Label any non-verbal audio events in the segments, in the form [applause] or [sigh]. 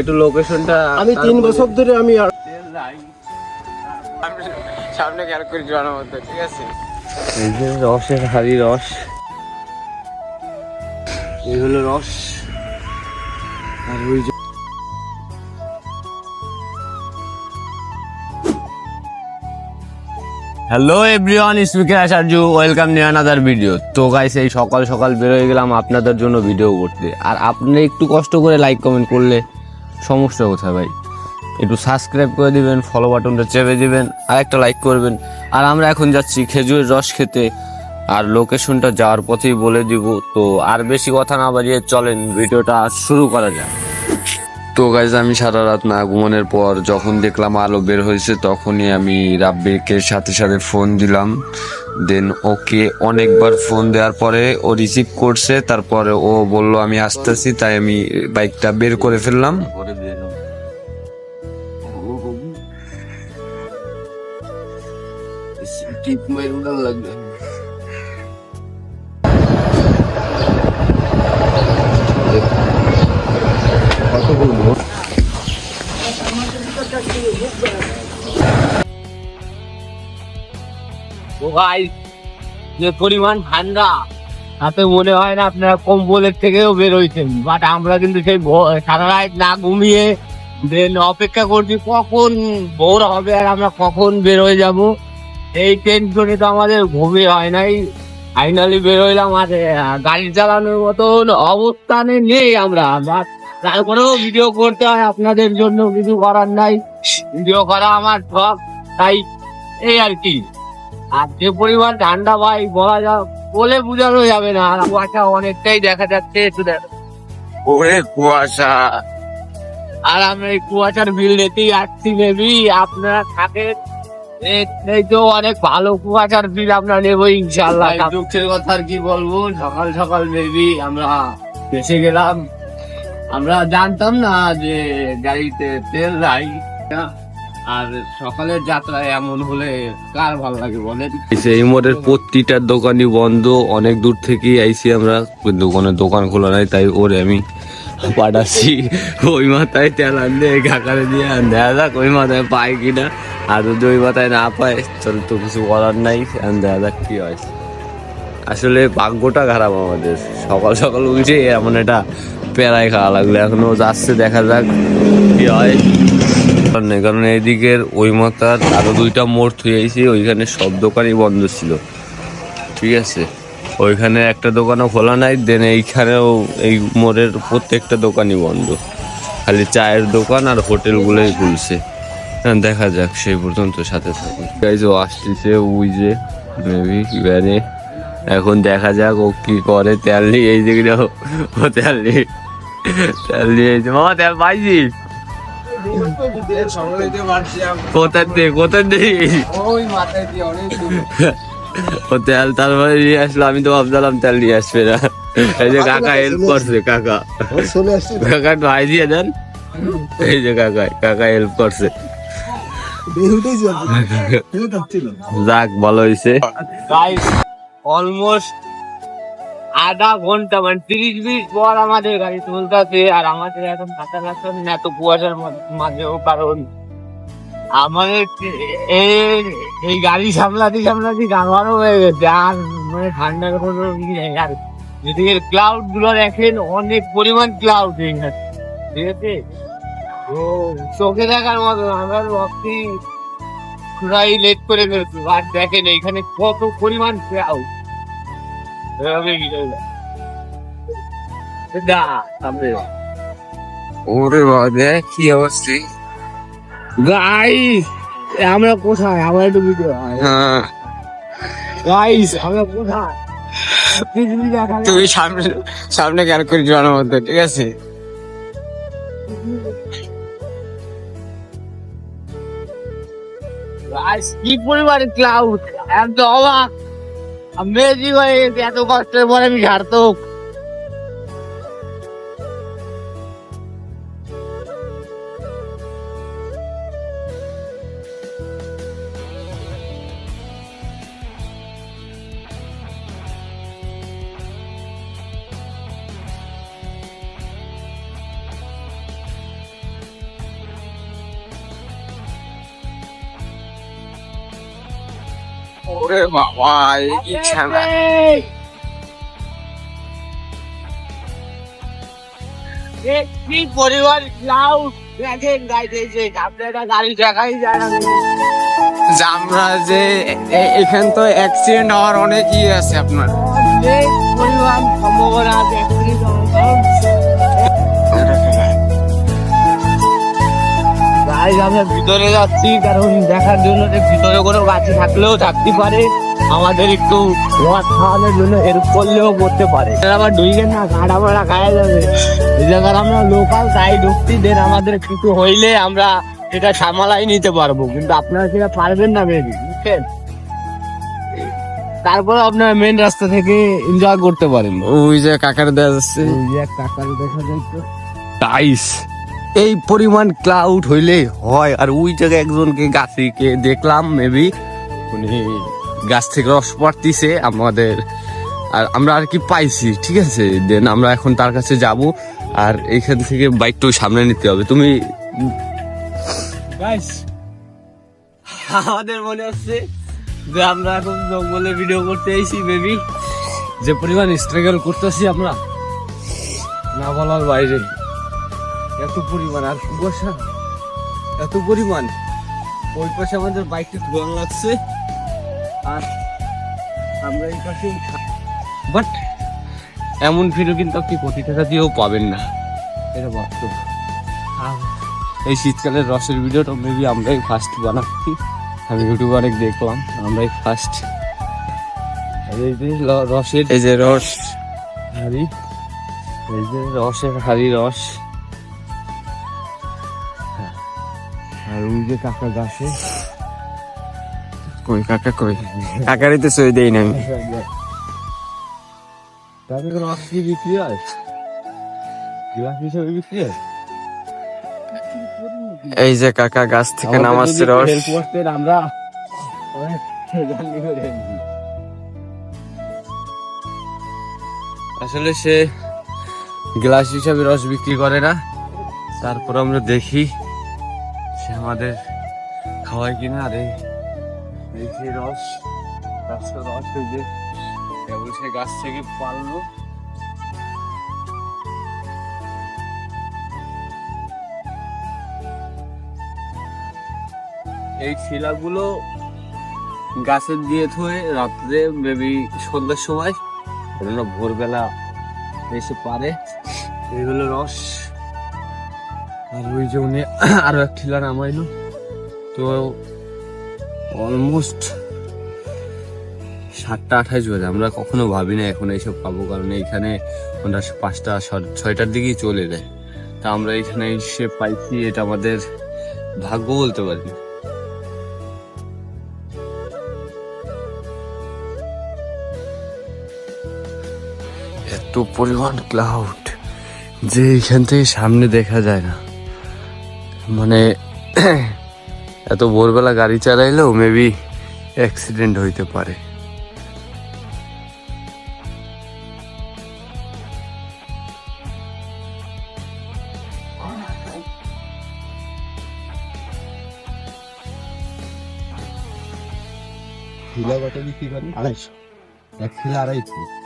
একটু লোকেশনটা আমি তিন বছর ধরে আমি সামনে খেয়াল করে জোয়ানোর মধ্যে ঠিক আছে? এই যে রসের হাড়ি রস। এই হলো রস। আর ওই যে hello everyone speaker Acharya welcome new another video তো গাইস এই সকাল সকাল বেরোয় গেলাম আপনাদের জন্য ভিডিও করতে। আর আপনি একটু কষ্ট করে লাইক কমেন্ট করলে সমস্যা কোথায় ভাই? একটু সাবস্ক্রাইব করে দিবেন ফলো বাটনটা চেপে দিবেন, আর একটা লাইক করবেন। আর আমরা এখন যাচ্ছি খেজুরের রস খেতে। আর লোকেশনটা যাওয়ার পথেই বলে দিব, তো আর বেশি কথা না বাড়িয়ে চলেন, ভিডিওটা শুরু করা যাক। তো গাইজ আমি সারা রাত না ঘুমানোর পর যখন দেখলাম আলো বের হয়েছে, তখনই আমি রাব্বিকে সাথে সাথে ফোন দিলাম। দেন ওকে অনেকবার ফোন দেওয়ার পরে ও রিসিভ করছে, তারপরে ও বলল, আমি আসতেছি। তাই আমি বাইকটা বের করে ফেললাম। ও ভাই যে পরিমাণ ঠান্ডা, তাতে মনে হয় না আপনারা কম্বলের থেকেও বের হয়েছেন। বাট আমরা কিন্তু সেই সারা রাত না ঘুমিয়ে দেন অপেক্ষা করছি কখন ভোর হবে আর আমরা কখন বেরোয় যাব। এই টেনশনে তো আমাদের ঘুমিয়ে হয় নাই। ফাইনালি বেরোইলাম আর গাড়ি চালানোর মতন অবস্থানে নেই আমরা। বাট তারপরেও ভিডিও করতে হয়, আপনাদের জন্য কিছু করার নাই। ভিডিও করা আমার শখ, তাই এই আর কি। আর যে পরিমাণ ঠান্ডা ভাই বলা যা বলে বোঝানো যাবে না। আর কুয়াশা অনেকটাই দেখা যাচ্ছে একটু দেখ ওরে কুয়াশা। আর আমরা এই কুয়াশার বিল নিতেই আসছি মেবি আপনারা থাকেন। এই তো অনেক ভালো কুয়াশার বিল আমরা নেব ইনশাল্লাহ দুঃখের কথা আর কি বলব? সকাল সকাল মেবি আমরা এসে গেলাম। আমরা জানতাম না যে গাড়িতে তেল নাই। আর সকালের যাত্রায় এমন হলে কার ভালো লাগে বলেন? এই মোড়ের প্রতিটা দোকানই বন্ধ, অনেক দূর থেকেই আইছি আমরা। কিন্তু কোনো দোকান খোলা নাই, তাই ওরে আমি পাঠাচ্ছি। ওই মাথায় তেল আনলে কাকারে দিয়ে দেখা যাক ওই মাথায় পায় কিনা। আর যদি ওই মাথায় না পায়, তাহলে তো কিছু করার নাই। দেখা যাক কি হয়। আসলে ভাগ্যটা খারাপ আমাদের। সকাল সকাল উঠে এমন একটা প্যারায় খাওয়া লাগল। এখনও যাচ্ছে, দেখা যাক কি হয়। কারণ এদিকের ওই মাথার আরও দুইটা মোড় থুয়ে আইছি, ওইখানে সব দোকানই বন্ধ ছিল। ঠিক আছে? ওইখানে একটা দোকানও খোলা নাই, দেন এইখানেও এই মোড়ের প্রত্যেকটা দোকানই বন্ধ। খালি চায়ের দোকান আর হোটেলগুলোই খুলছে। হ্যাঁ দেখা যাক, সেই পর্যন্ত সাথে গাইজ ও আসতেছে, ওই যে মেবি ভ্যানে এখন দেখা যাক ও কি করে। তেল নিয়ে এই যে, ও- তেল নিয়ে তেল নিয়ে মামা, তেল পাইছিস? দিয়ে দিয়ে। ও তেল তারপরে নিয়ে আসলো আমি তো ভাবছিলাম তেল নিয়ে আসবে না। এই যে কাকা হেল্প করছে কাকা। কাকা ভাই দিয়ে দেন। এই যে কাকা কাকা হেল্প করছে। [laughs] যাক ভালো হয়েছে অলমোস্ট আধা ঘণ্টা মানে তিরিশ মিনিট পর আমাদের গাড়ি চলতেছে আর আমাদের এখন কাঁচা রাস্তা নেই, এত কুয়াশার মাঝেও কারণ আমাদের এই- গাড়ি সামলাতে সামলাতে গামারও হয়ে গেছে আর মানে ঠান্ডার কোনো আর যেদিকে ক্লাউডগুলো দেখেন অনেক পরিমাণ ক্লাউড ঠিক আছে? ও চোখে দেখার মতো আমরা ভাবছি প্রায় লেট করে ফেলছি আর দেখেন এখানে কত পরিমাণ ক্রাউড ওরে বাবা কি অবস্থা গাইস আমরা কোথায়? আমরা একটু ভিডিও গাইস আমরা কোথায়? পৃথিবী দেখা যায়। তুমি সামনে সামনে কেন করে জোয়ানোর মধ্যে ঠিক আছে? কি পরিমাণে ক্লাউড একদম অবাক। আমেজিং হয়ে এত কষ্টের পরে আমি সার্থক। ওরে বাবা এই কি ছেনা কি পরিবার লাউ দেখেন গাইতেছে আপনারা গাড়ি দেখাই যায় না যে আমরা যে এ- এখান তো অ্যাক্সিডেন্ট হওয়ার অনেক ই আছে আপনার। পরিমাণ সম্ভাবনা আছে গাইজ আমরা ভিতরে যাচ্ছি কারণ দেখার জন্য যে ভিতরে কোনো গাছি থাকলেও থাকতে পারে। আমাদের একটু রস খাওয়ানোর জন্য হেল্প করলেও করতে পারে। আবার ঢুইকেন না গাড়া মারা খাওয়া যাবে। এই জায়গার আমরা লোকাল তাই ঢুকছি দেন আমাদের কিছু হইলে আমরা এটা সামালাই নিতে পারব। কিন্তু আপনারা সেটা পারবেন না মেবি বুঝছেন? তারপরে আপনার মেন রাস্তা থেকে এনজয় করতে পারেন। ওই যে কাকার দেওয়া যাচ্ছে। ওই যে কাকার দেখা তো টাইস এই পরিমাণ ক্লাউড হইলে হয়, আর ওই জায়গায় একজনকে গাছিকে দেখলাম মেবি উনি গাছ থেকে রস পড়তিছে আমাদের। আর আমরা আর কি পাইছি, ঠিক আছে? দেন আমরা এখন তার কাছে যাব, আর এইখান থেকে বাইকটাও সামনে নিতে হবে। তুমি আমাদের মনে হচ্ছে যে আমরা এখন জঙ্গলে ভিডিও করতে এসেছি বেবি যে পরিমাণ স্ট্রাগল করতেছি আমরা, না বলার বাইরে। এত পরিমাণ আর কুয়াশা? এত পরিমাণ। ওই পাশে আমাদের বাইকটা ধোয়ান লাগছে। আর আমরা এই পাশে বাট এমন ভিডিও কিন্তু আপনি কোটি টাকা দিয়েও পাবেন না। এটা বাস্তব এই শীতকালের রসের ভিডিওটা মেবি আমরাই ফার্স্ট বানাচ্ছি। আমি ইউটিউবে অনেক দেখলাম আমরাই ফার্স্ট এই যে ল- রসের এই যে রস। হাড়ি। এই যে রসের হাড়ি রস। আর ওই যে কাকা গাছে কই কাকা কই? কাকারই তো সই দেই না আমি তাদের রস কি বিক্রি হয়? গ্লাস হিসেবে বিক্রি হয়? এই যে কাকা গাছ থেকে নামাচ্ছে রস। আমরা। আসলে সে গ্লাস হিসাবে রস বিক্রি করে না। তারপর আমরা দেখি। আমাদের খাওয়ায় কিনা? আর এই এই রস গাছটা রস, এই যে কেবল সে গাছ থেকে পারল। এই শিলাগুলো গাছের দিয়ে থয়ে রাত্রে মেবি সন্ধ্যার সময় ভোরবেলা এসে পারে। এগুলো রস। আর ওই যে উনি [clears throat] আরও এক ঠিলা নামাইলো। তো অলমোস্ট সাতটা আঠাশ বাজে। আমরা কখনো ভাবি না এখন এইসব পাবো, কারণ এইখানে পাঁচটা ছয়টার দিকেই চলে যায়। তা আমরা এখানে এসে পাইছি, এটা আমাদের ভাগ্য বলতে পারি এত পরিমাণ ক্লাউড যে এখান থেকে সামনে দেখা যায় না। মানে এত ভোরবেলা গাড়ি চালাইলেও মেবি অ্যাক্সিডেন্ট হইতে পারে। হিলা বাটা বিক্রি করেন আড়াইশো এক কিলো আড়াইশো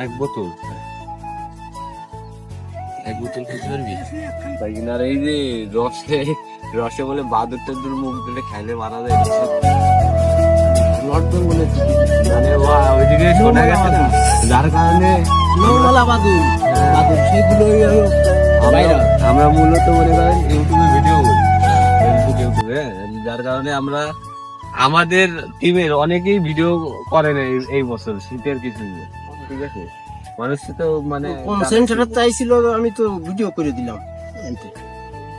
এক বোতল। এক বোতল খেতে পারবি? তাই কিনা এই যে রসে রসে বলে বাদুর টাদুর মুখ দিলে খাইলে মারা যায়। লটজন বলে মানে ওইদিকে শোনা গেছে না যার কারণে নৌমালা বাদুর। বাদুর সেগুলোই হলো আমরা আমরা মূলত মনে করেন ইউটিউবে ভিডিও করি। ফেসবুক ইউটিউবে। যার কারণে আমরা আমাদের টিমের অনেকেই ভিডিও করেন এই- এই বছর শীতের কিছু ঠিক আছে? মানুষ তো মানে কনসেন্ট্রেট চাইছিল আমি তো ভিডিও করে দিলাম।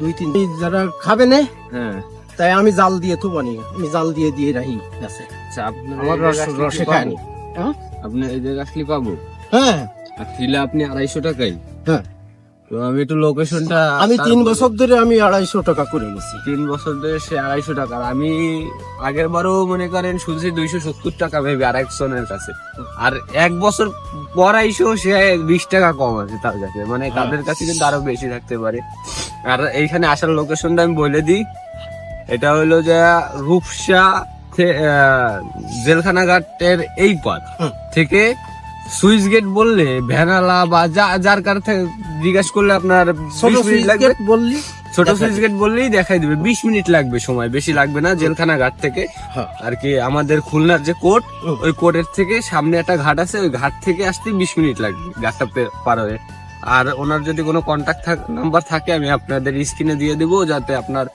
দুই তিন যারা খাবে না হ্যাঁ। তাই আমি জাল দিয়ে তো বানি আমি জাল দিয়ে দিয়ে রাখি আছে আচ্ছা আমার রস খায়নি। হ্যাঁ? আপনি এই জায়গা আসলে পাবো? হ্যাঁ। আর ছিল আপনি আড়াইশো টাকাই হ্যাঁ। তো আমি একটু লোকেশনটা আমি তিন বছর ধরে আমি আড়াইশো টাকা করে গেছি তিন বছর ধরে সে আড়াইশো টাকা। আমি আগের বারও মনে করেন শুনছি দুইশো সত্তর টাকা ভেবে আর একজনের কাছে। আর এক বছর পর আইসো সে বিশ টাকা কম আছে তার কাছে। মানে তাদের কাছে কিন্তু আরও বেশি থাকতে পারে। আর এইখানে আসার লোকেশনটা আমি বলে দিই। এটা হলো যে রূপসা জেলখানা ঘাটের এই পথ থেকে সুইচ গেট বললে ভ্যানালা বা যা যার কার থেকে জিজ্ঞাসা করলে আপনার ছোট 20 সুইচ লাগবে। গেট বললি? ছোট সুইচ গেট বললেই দেখাই দিবে। বিশ মিনিট লাগবে সময় বেশি লাগবে না জেলখানা ঘাট থেকে। হ্যাঁ। আর কি আমাদের খুলনার যে কোর্ট ওই কোর্টের থেকে সামনে একটা ঘাট আছে ওই ঘাট থেকে আসতে বিশ মিনিট লাগবে ঘাটটা পার হয়ে। আর ওনার যদি কোনো কন্ট্যাক্ট নাম্বার থাকে আমি আপনাদের স্ক্রিনে দিয়ে দেবো যাতে আপনার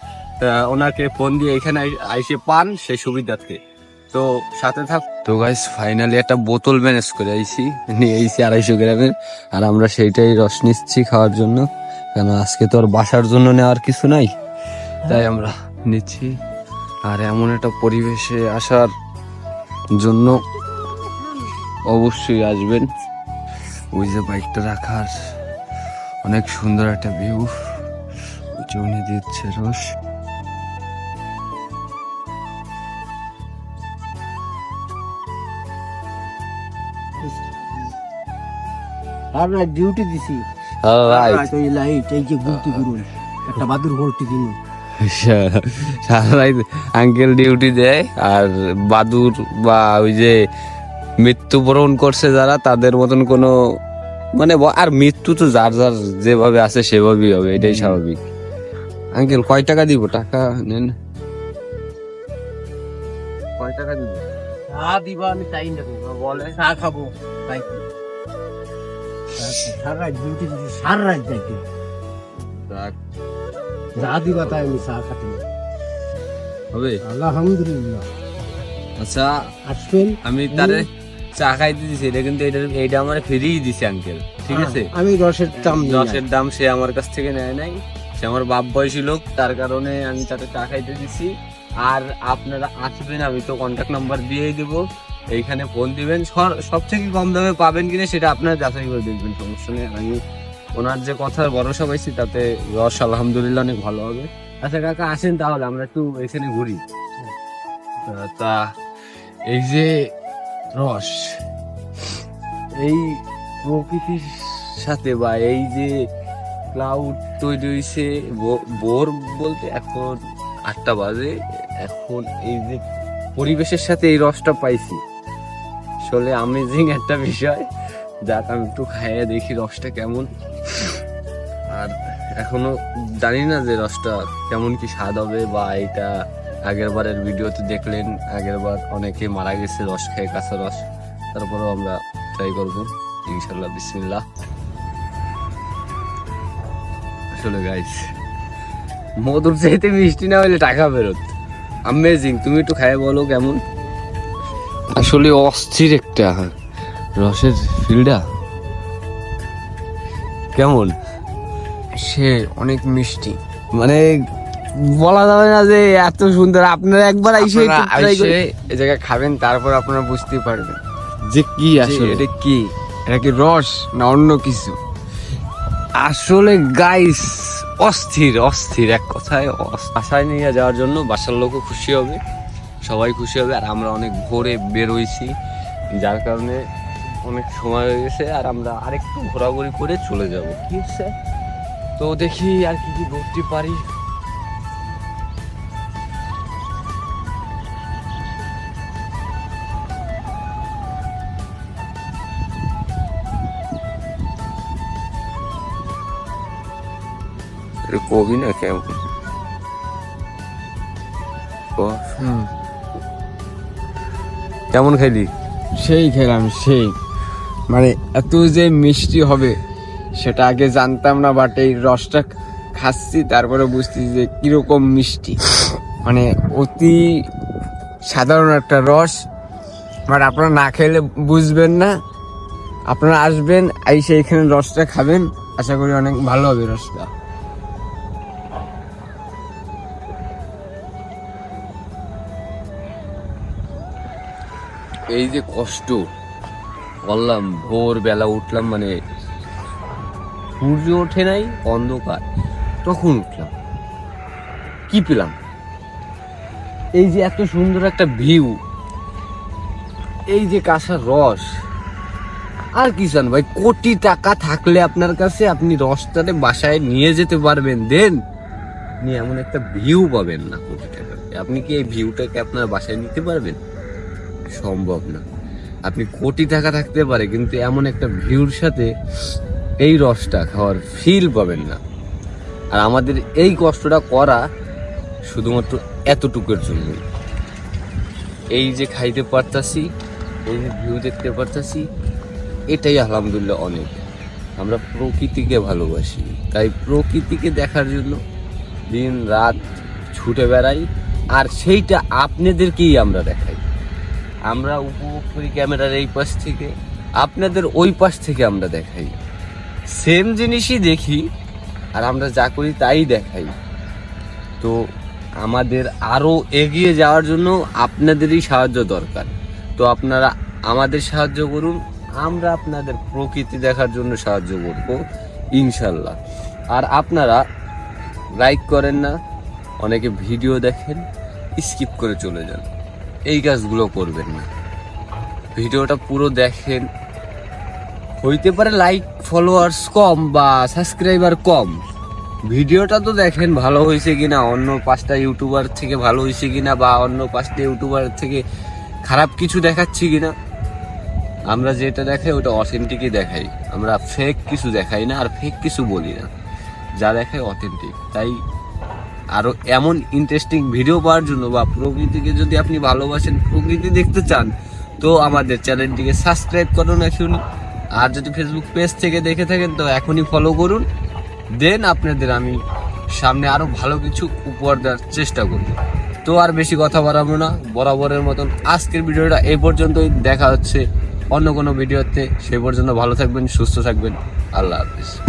ওনাকে ফোন দিয়ে এখানে আইসে পান সেই সুবিধার্থে। তো সাথে থাক। তো গাইস ফাইনালি একটা বোতল ম্যানেজ করে আইছি। নিয়ে আইছি আড়াইশো গ্রামের আর আমরা সেইটাই রস নিচ্ছি খাওয়ার জন্য। কেন আজকে তো আর বাসার জন্য নেওয়ার কিছু নাই। তাই আমরা নিচ্ছি। আর এমন একটা পরিবেশে আসার জন্য অবশ্যই আসবেন। ওই যে বাইকটা রাখার। অনেক সুন্দর একটা ভিউ উনি দিচ্ছে রস। আমরা ডিউটি দিছি। রাত ওই লাইট এই যে গুলতি গুরুল একটা বাদুর ভোল্টি দিন। আঙ্কেল ডিউটি দেয় আর বাদুর বা ওই যে মৃত্যুবরণ করছে যারা তাদের মতন কোনো মানে আর মৃত্যু তো যার যার যেভাবে আছে সেভাবেই হবে এটাই স্বাভাবিক। আঙ্কেল কয় টাকা দিব? টাকা নেন। কয় টাকা দিব? চা দিবা আমি চাই না বলে চা খাব। তাই? সারা ডিউটি দিছি সারা রাত যাইতে যা দিবা তাই আমি চা খাতে। হবে? আলহামদুলিল্লাহ। আচ্ছা আসবেন? আমি তারে চা খাইতে দিছি এটা কিন্তু এটা এইটা আমার ফ্রি দিছে আঙ্কেল ঠিক আছে? আমি রসের দাম রসের দাম সে আমার কাছ থেকে নেয় নাই। সে আমার বাপ বয়সী লোক তার কারণে আমি তাকে চা খাইতে দিছি। আর আপনারা আসবেন আমি তো কন্ট্যাক্ট নাম্বার দিয়েই দেবো। এইখানে ফোন দিবেন সব থেকে কম দামে পাবেন কিনা সেটা আপনারা যাচাই করে দেখবেন, সমস্যা নেই। আমি ওনার যে কথার ভরসা পাইছি, তাতে রস আলহামদুলিল্লাহ অনেক ভালো হবে। আচ্ছা কাকা, আসেন তাহলে, আমরা একটু এখানে ঘুরি। তা, এই যে রস, এই প্রকৃতির সাথে বা এই যে ক্লাউড তৈরি হয়েছে বোর বলতে এখন আটটা বাজে, এখন এই যে পরিবেশের সাথে এই রসটা পাইছি। আসলে আমেজিং একটা বিষয়। যাক, আমি একটু খাইয়ে দেখি রসটা কেমন। আর এখনও জানি না যে রসটা কেমন কি স্বাদ হবে বা এটা আগের বারের ভিডিওতে দেখলেন আগের বার অনেকে মারা গেছে রস খেয়ে, কাঁচা রস। তারপরেও আমরা ট্রাই করব ইনশাল্লাহ বিসমিল্লাহ। আসলে গাইস মধুর চাইতে মিষ্টি না হলে টাকা ফেরত। আমেজিং তুমি একটু খাই বলো কেমন? আসলে অস্থির একটা রসের ফিলটা কেমন? সে অনেক মিষ্টি। মানে বলা যাবে না যে এত সুন্দর। আপনারা একবার আইসে এই জায়গায় খাবেন তারপর আপনারা বুঝতে পারবেন। যে কি আসলে? এটা কি? এটা কি রস না অন্য কিছু? আসলে গাইস অস্থির অস্থির। এক কথায় বাসায় নিয়ে যাওয়ার জন্য বাসার লোকও খুশি হবে। সবাই খুশি হবে আর আমরা অনেক ভোরে বেরোইছি। যার কারণে অনেক সময় হয়ে গেছে আর আমরা আরেকটু ঘোরাঘুরি করে চলে যাব কি হচ্ছে তো দেখি আর কি কি ঘুরতে পারি। কবি না কেমন কেমন খাইলি সেই খেলাম, সেই। মানে এত যে মিষ্টি হবে, সেটা আগে জানতাম না বাট এই রসটা খাচ্ছি, তারপরে বুঝছি যে কীরকম মিষ্টি। মানে অতি সাধারণ একটা রস বাট আপনারা না খেলে বুঝবেন না। আপনারা আসবেন, আইসে এখানে রসটা খাবেন। আশা করি অনেক ভালো হবে রসটা। এই যে কষ্ট, বললাম ভোর বেলা উঠলাম মানে সূর্য ওঠে নাই, অন্ধকার। তখন উঠলাম। কি পেলাম? এই যে এত সুন্দর একটা ভিউ, এই যে কাঁসার রস। আর কি চান ভাই, কোটি টাকা থাকলে আপনার কাছে আপনি রসটারে বাসায় নিয়ে যেতে পারবেন, দেন। আপনি এমন একটা ভিউ পাবেন না কোটি টাকা আপনি কি এই ভিউটাকে আপনার বাসায় নিতে পারবেন? সম্ভব না। আপনি কোটি টাকা থাকতে পারে, কিন্তু এমন একটা ভিউর সাথে এই রসটা খাওয়ার ফিল পাবেন না। আর আমাদের এই কষ্টটা করা শুধুমাত্র এতটুকুর জন্যই। এই যে খাইতে পারতাছি, এই যে ভিউ দেখতে পারতাছি, এটাই আলহামদুলিল্লাহ অনেক। আমরা প্রকৃতিকে ভালোবাসি। তাই প্রকৃতিকে দেখার জন্য দিন রাত ছুটে বেড়াই, আর সেইটা আপনাদেরকেই আমরা দেখাই। আমরা উপভোগ করি ক্যামেরার এই পাশ থেকে। আপনাদের ওই পাশ থেকে আমরা দেখাই। সেম জিনিসই দেখি, আর আমরা যা করি তাই দেখাই। তো আমাদের আরও এগিয়ে যাওয়ার জন্য আপনাদেরই সাহায্য দরকার। তো আপনারা আমাদের সাহায্য করুন, আমরা আপনাদের প্রকৃতি দেখার জন্য সাহায্য করব, ইনশাল্লাহ। আর আপনারা লাইক করেন না, অনেকে ভিডিও দেখেন স্কিপ করে চলে যান। এই কাজগুলো করবেন না। ভিডিওটা পুরো দেখেন। হইতে পারে লাইক ফলোয়ার্স কম বা সাবস্ক্রাইবার কম। ভিডিওটা তো দেখেন ভালো হয়েছে কিনা, অন্য পাঁচটা ইউটিউবার থেকে ভালো হয়েছে কিনা বা অন্য পাঁচটা ইউটিউবার থেকে খারাপ কিছু দেখাচ্ছি কিনা। আমরা যেটা দেখাই ওটা অথেন্টিকই দেখাই। আমরা ফেক কিছু দেখাই না আর ফেক কিছু বলি না। যা দেখাই অথেন্টিক তাই আরও এমন ইন্টারেস্টিং ভিডিও পাওয়ার জন্য বা প্রকৃতিকে যদি আপনি ভালোবাসেন, প্রকৃতি দেখতে চান, তো আমাদের চ্যানেলটিকে সাবস্ক্রাইব করুন এখন। আর যদি ফেসবুক পেজ থেকে দেখে থাকেন, তো এখনই ফলো করুন। দেন আপনাদের আমি সামনে আরও ভালো কিছু উপহার দেওয়ার চেষ্টা করব। তো আর বেশি কথা বাড়াবো না। বরাবরের মতন আজকের ভিডিওটা এই পর্যন্তই। দেখা হচ্ছে অন্য কোনো ভিডিওতে। সে পর্যন্ত ভালো থাকবেন, সুস্থ থাকবেন। আল্লাহ হাফিজ।